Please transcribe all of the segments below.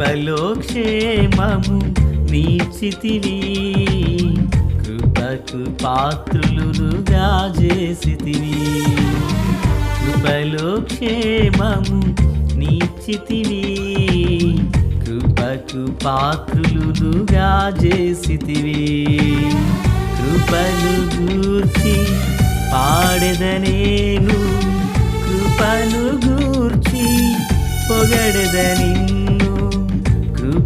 కృపలోక్షేమము నీచితివి. కృపకు పాత్రులుగా చేసితివి. కృపలోక్షేమము నీచితివి. కృపకు పాత్రులుగా చేసితివి. కృపలు గూర్చి పాడెదనేను కృపలు గూర్చి పొగడెద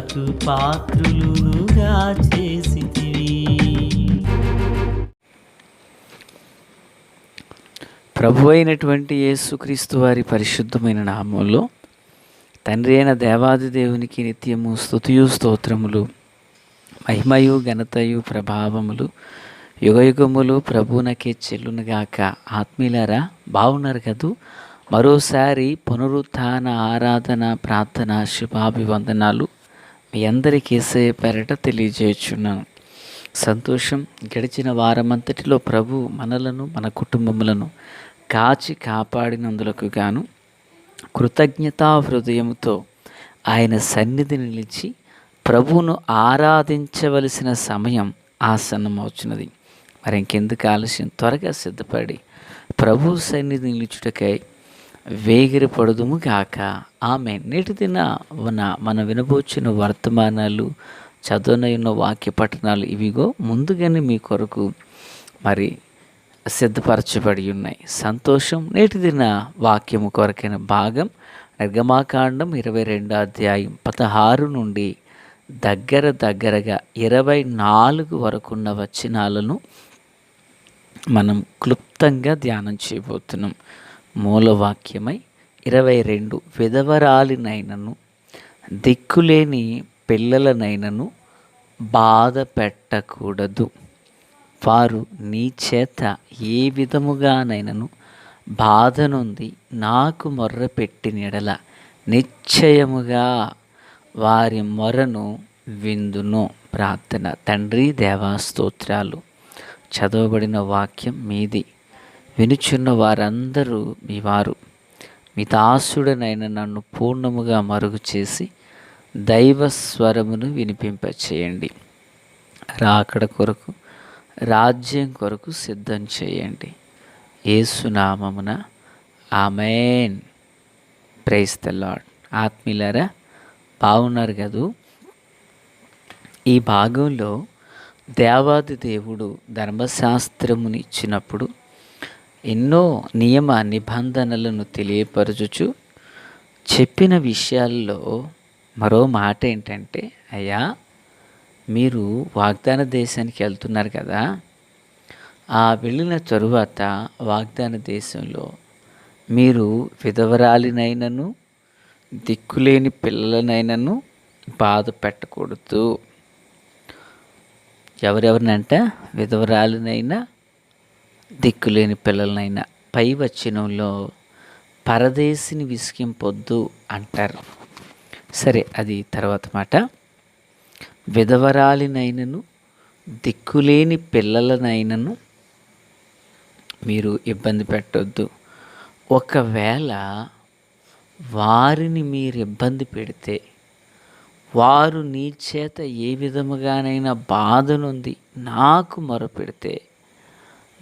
కృపకు పాత్రులుగా చేసితివి ప్రభు అయినటువంటి యేసుక్రీస్తు వారి పరిశుద్ధమైన నామంలో తండ్రి అయిన దేవాది దేవునికి నిత్యము స్థుతియు స్తోత్రములు మహిమయు ఘనతయు ప్రభావములు యుగయుగములు ప్రభునకే చెల్లునుగాక. ఆత్మీయులారా బాగున్నారు కదూ? మరోసారి పునరుత్థాన ఆరాధన ప్రార్థన శుభాభివందనాలు. మీ అందరికీ ఏసే పెరట సంతోషం గడిచిన వారమంతటిలో ప్రభు మనలను మన కుటుంబములను కాచి కాపాడినందులకు గాను కృతజ్ఞతా హృదయంతో ఆయన సన్నిధి నిలిచి ప్రభువును ఆరాధించవలసిన సమయం ఆసన్నమవుచున్నది. మరి ఇంకెందుకు ఆలస్యం? త్వరగా సిద్ధపడి ప్రభు సన్నిధి నిలుచుటకై వేగిరి పడుదుము గాక. ఆమె నేటి దిన మన మన వినబోచిన వర్తమానాలు చదువునయున్న వాక్య పట్టణాలు ఇవిగో ముందుగానే మీ కొరకు మరి సిద్ధపరచబడి ఉన్నాయి. సంతోషం నేటి దిన వాక్యము కొరకైన భాగం నిర్గమాకాండం ఇరవై రెండో అధ్యాయం పదహారు నుండి దగ్గర దగ్గరగా ఇరవై నాలుగు వరకున్న వచనాలను మనం క్లుప్తంగా ధ్యానం చేయబోతున్నాం. మూలవాక్యమై ఇరవై రెండు విధవరాలినైనను దిక్కులేని పిల్లలనైనను బాధ పెట్టకూడదు. వారు నీ చేత ఏ విధముగానైనను బాధ నుండి నాకు మొర్ర పెట్టినెడల నిశ్చయముగా వారి మొరను విందును. ప్రార్థన. తండ్రి దేవా స్తోత్రాలు. చదవబడిన వాక్యం మీది. వినుచున్న వారందరూ మీ వారు మీ దాసుడనైన నన్ను పూర్ణముగా మరుగు చేసి దైవ స్వరమును వినిపింపచేయండి రాకడ కొరకు రాజ్యం కొరకు సిద్ధం చేయండి. ఏసునామమున ఆమెన్. ప్రైజ్ ద లాడ్ ఆత్మీయులారా బాగున్నారు కదూ? ఈ భాగంలో దేవాది దేవుడు ధర్మశాస్త్రముని ఇచ్చినప్పుడు ఎన్నో నియమ నిబంధనలను తెలియపరచుచు చెప్పిన విషయాల్లో మరో మాట ఏంటంటే అయ్యా మీరు వాగ్దాన దేశానికి వెళ్తున్నారు కదా. ఆ వెళ్ళిన తరువాత వాగ్దాన దేశంలో మీరు విధవరాలినైనను దిక్కులేని పిల్లలనైనను బాధ పెట్టకూడదు. ఎవరెవరినంట? విధవరాలినైనా దిక్కులేని పిల్లలనైనా పై వచనంలో పరదేశిని విసికింపొద్దు అంటారు. సరే అది తర్వాత మాట. విధవరాలినైనను దిక్కులేని పిల్లలనైనను మీరు ఇబ్బంది పెట్టొద్దు. ఒకవేళ వారిని మీరు ఇబ్బంది పెడితే వారు నీ చేత ఏ విధముగానైనా బాధనుంది నాకు మొరపెడితే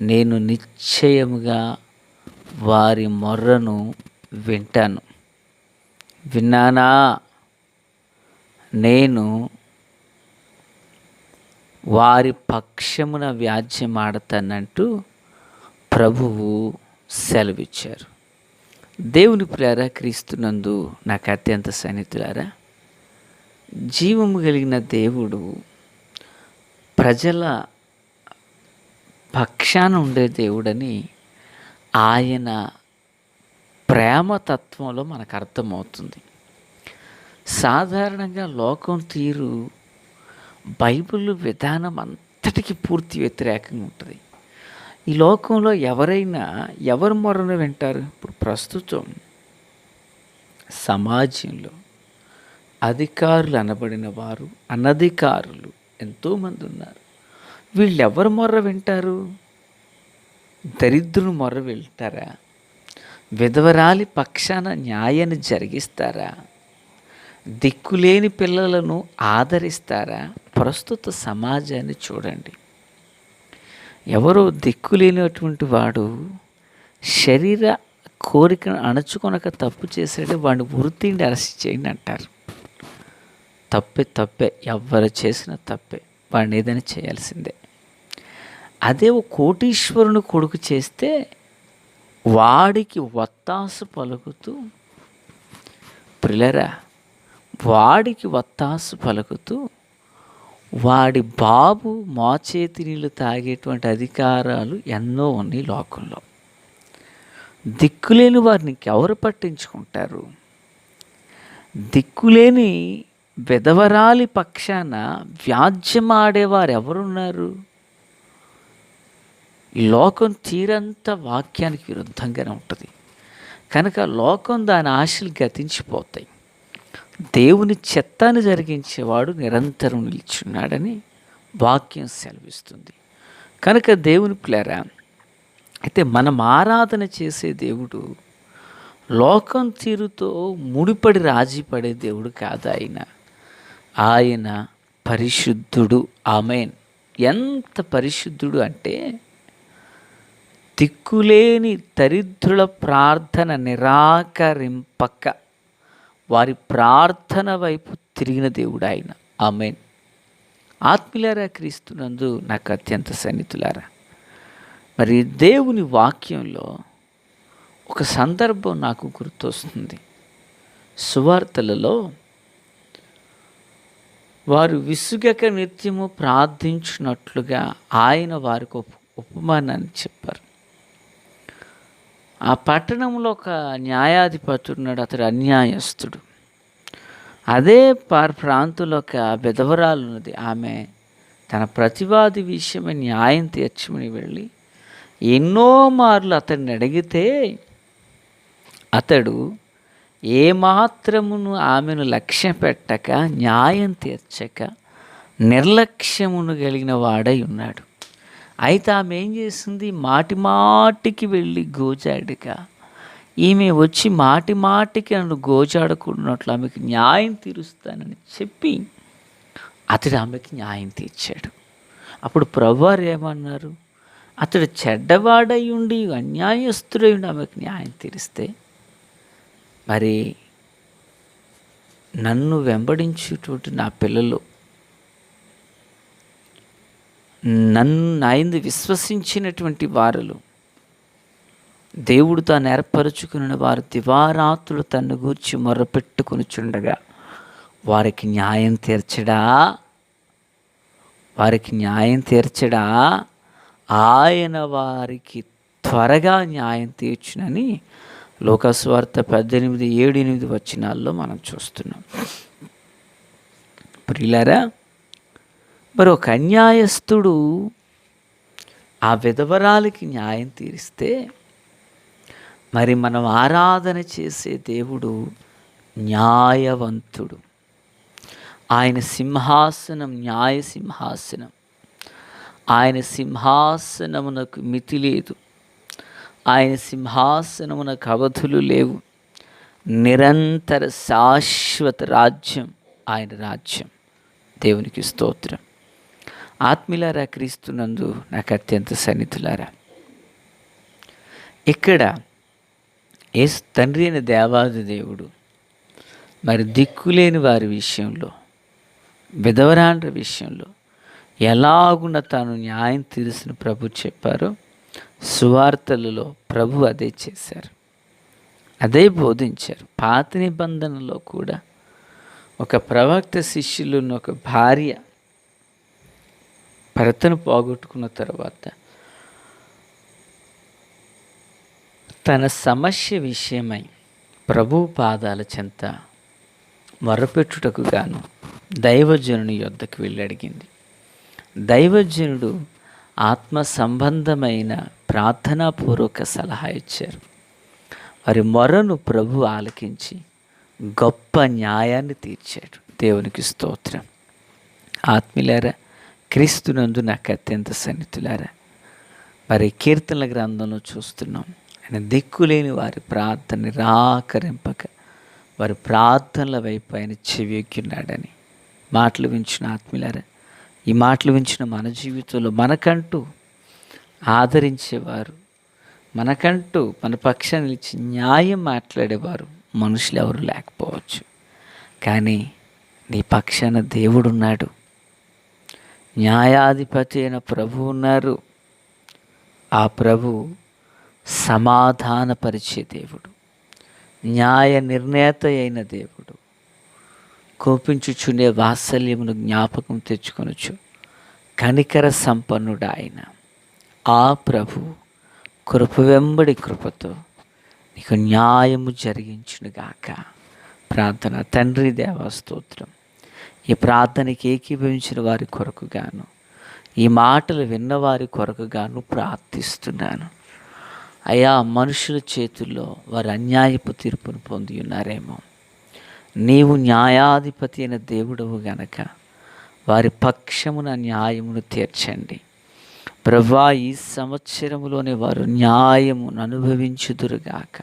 నేను నిశ్చయముగా వారి మొర్రను వింటాను. విన్నానా? నేను వారి పక్షమున వ్యాజ్యమాడతానంటూ ప్రభువు సెలవిచ్చారు. దేవుని ప్రేర క్రీస్తునందు నాకు అత్యంత సన్నిహితులారా జీవము కలిగిన దేవుడు ప్రజల పక్షాన ఉండే దేవుడని ఆయన ప్రేమతత్వంలో మనకు అర్థమవుతుంది. సాధారణంగా లోకం తీరు బైబిల్ విధానం అంతటికి పూర్తి వ్యతిరేకంగా ఉంటుంది. ఈ లోకంలో ఎవరైనా ఎవరి మొరను వింటారు? ఇప్పుడు ప్రస్తుతం సమాజంలో అధికారులు అనబడిన వారు అనధికారులు ఎంతోమంది ఉన్నారు. వీళ్ళు మొర్ర వింటారు? దరిద్రుని మొర్ర వింటారా? విధవరాలి పక్షాన న్యాయాన్ని జరిగిస్తారా? దిక్కులేని పిల్లలను ఆదరిస్తారా? ప్రస్తుత సమాజాన్ని చూడండి. ఎవరో దిక్కులేనటువంటి వాడు శరీర కోరికను అణచుకొనక తప్పు చేసాడే వాడిని వృత్తిని అరెస్ట్ చేయండి అంటారు. తప్పే తప్పే ఎవరు చేసిన తప్పే వాడిని ఏదైనా చేయాల్సిందే. అదే ఓ కోటీశ్వరుని కొడుకు చేస్తే వాడికి వత్తాసు పలుకుతూ ప్రిలరా వాడికి వత్తాసు పలుకుతూ వాడి బాబు మోచేతి నీళ్ళు తాగేటువంటి అధికారాలు ఎన్నో ఉన్నాయి లోకంలో. దిక్కులేని వారిని ఎవరు పట్టించుకుంటారు? దిక్కులేని విధవరాలి పక్షాన వ్యాజ్యమాడేవారు ఎవరున్నారు లోకం తీరంతా వాక్యానికి విరుద్ధంగానే ఉంటుంది. కనుక లోకం దాని ఆశలు గతించిపోతాయి. దేవుని చెత్తాన్ని జరిగించేవాడు నిరంతరం నిల్చున్నాడని వాక్యం సెలవిస్తుంది. కనుక దేవుని ప్లేరా అయితే మనం ఆరాధన చేసే దేవుడు లోకం తీరుతో ముడిపడి రాజీపడే దేవుడు కాదు ఆయన. ఆయన పరిశుద్ధుడు. ఆమెన్. ఎంత పరిశుద్ధుడు అంటే దిక్కులేని దరిద్రుల ప్రార్థన నిరాకరింపక వారి ప్రార్థన వైపు తిరిగిన దేవుడు ఆయన. ఆమెన్. ఆత్మీయులారా క్రీస్తునందు నాకు అత్యంత సన్నిధులారా మరి దేవుని వాక్యంలో ఒక సందర్భం నాకు గుర్తొస్తుంది. సువార్తలలో వారు విసుగక నిత్యము ప్రార్థించినట్లుగా ఆయన వారికి ఉప ఉపమానాన్ని చెప్పారు. ఆ పట్టణంలో ఒక న్యాయాధిపతి ఉన్నాడు అతడు అన్యాయస్తుడు. అదే పార్ ప్రాంతంలో ఒక బెదవరాలు ఉన్నది. ఆమె తన ప్రతివాది విషయమై న్యాయం తీర్చమని వెళ్ళి ఎన్నో మార్లు అతన్ని అడిగితే అతడు ఏమాత్రమును ఆమెను లక్ష్య పెట్టక న్యాయం తీర్చక నిర్లక్ష్యమును కలిగిన వాడై ఉన్నాడు. అయితే ఆమె ఏం చేసింది? మాటి మాటికి వెళ్ళి గోజాడిక ఈమె వచ్చి మాటి మాటికి నన్ను గోజాడకున్నట్లు ఆమెకు న్యాయం తీరుస్తానని చెప్పి అతడు ఆమెకి న్యాయం తీర్చాడు. అప్పుడు ప్రభువారు ఏమన్నారు? అతడు చెడ్డవాడై ఉండి అన్యాయస్తుడై ఉండి ఆమెకు న్యాయం తీరిస్తే మరి నన్ను వెంబడించేటువంటి నా పిల్లలు నన్ను నాయందు విశ్వసించినటువంటి వారులు దేవుడు తాను ఏర్పరచుకున్న వారు దివారాత్రులు తన్ను గూర్చి మొరపెట్టుకుని చుండగా వారికి న్యాయం తీర్చడా? వారికి న్యాయం తీర్చడా? ఆయన వారికి త్వరగా న్యాయం తీర్చునని లోకస్వార్త పద్దెనిమిది ఏడు ఎనిమిది వచ్చినాల్లో మనం చూస్తున్నాం. ప్రియులారా మరి ఒక అన్యాయస్తుడు ఆ విధవరాలకి న్యాయం తీరిస్తే మరి మనం ఆరాధన చేసే దేవుడు న్యాయవంతుడు. ఆయన సింహాసనం న్యాయ సింహాసనం. ఆయన సింహాసనమునకు మితి లేదు. ఆయన సింహాసనమునకు అవధులు లేవు. నిరంతర శాశ్వత రాజ్యం ఆయన రాజ్యం. దేవునికి స్తోత్రం. ఆత్మీలారా క్రీస్తునందు నాకు అత్యంత సన్నిధులారా ఇక్కడ ఏ తండ్రి అయిన దేవాది దేవుడు మరి దిక్కులేని వారి విషయంలో విధవరాండ్ర విషయంలో ఎలాగున తాను న్యాయం తీర్చిన ప్రభు చెప్పారో సువార్తలలో ప్రభు అదే చేశారు. అదే బోధించారు. పాత నిబంధనలో కూడా ఒక ప్రవక్త శిష్యులను ఒక భార్య భర్తను పోగొట్టుకున్న తర్వాత తన సమస్య విషయమై ప్రభు పాదాల చెంత మొరపెట్టుటకు గాను దైవజనుని యొద్దకు వెళ్ళి అడిగింది దైవజనుడు ఆత్మ సంబంధమైన ప్రార్థనాపూర్వక సలహా ఇచ్చారు. వారి మొరను ప్రభు ఆలకించి గొప్ప న్యాయాన్ని తీర్చాడు. దేవునికి స్తోత్రం. ఆత్మీయులారా క్రీస్తునందు నాకు అత్యంత సన్నిహితులారా. మరి కీర్తనల గ్రంథంలో చూస్తున్నాం. ఆయన దిక్కులేని వారి ప్రార్థన నిరాకరింపక వారి ప్రార్థనల వైపు ఆయన చెవియొక్కున్నాడని మాటలు వించిన ఆత్మీయులారా ఈ మాటలు వించిన మన జీవితంలో మనకంటూ ఆదరించేవారు మనకంటూ మన పక్షాన్ని నిలిచి న్యాయం మాట్లాడేవారు మనుషులు ఎవరు లేకపోవచ్చు. కానీ నీ పక్షాన దేవుడున్నాడు. న్యాయాధిపతి అయిన ప్రభు ఉన్నారు. ఆ ప్రభు సమాధానపరిచే దేవుడు. న్యాయ నిర్ణేత అయిన దేవుడు. కోపించుచునే వాత్సల్యమును జ్ఞాపకం తెచ్చుకొనొచ్చు కనికర సంపన్నుడు ఆయన ఆ ప్రభు కృప వెంబడి కృపతో నీకు న్యాయము జరిగించునుగాక. ప్రార్థన. తండ్రి దేవస్తోత్రం ఈ ప్రార్థనకి ఏకీభవించిన వారి కొరకు గాను ఈ మాటలు విన్నవారి కొరకు గాను ప్రార్థిస్తున్నాను. అయా మనుషుల చేతుల్లో వారు అన్యాయపు తీర్పును పొంది ఉన్నారేమో. నీవు న్యాయాధిపతి అయిన దేవుడవు గనక వారి పక్షమున న్యాయమును తీర్చండి. ప్రభా ఈ సంవత్సరములోనే వారు న్యాయమును అనుభవించుదురుగాక.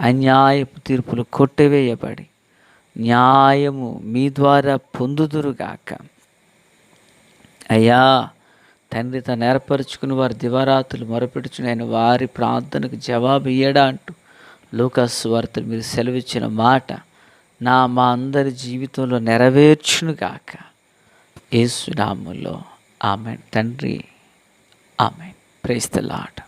అన్యాయపు తీర్పులు కొట్టివేయబడి న్యాయము మీ ద్వారా పొందుదురుగాక. అయ్యా తండ్రి తను ఏర్పరచుకుని వారి దివారాతులు మొరపెడుచుని ఆయన వారి ప్రార్థనకు జవాబు ఇయ్యడా అంటూ లూకాస్ వార్త మీరు సెలవిచ్చిన మాట నా మా అందరి జీవితంలో నెరవేర్చునుగాక. ఏసునాములో ఆమె తండ్రి ఆమె ప్రేస్తలాట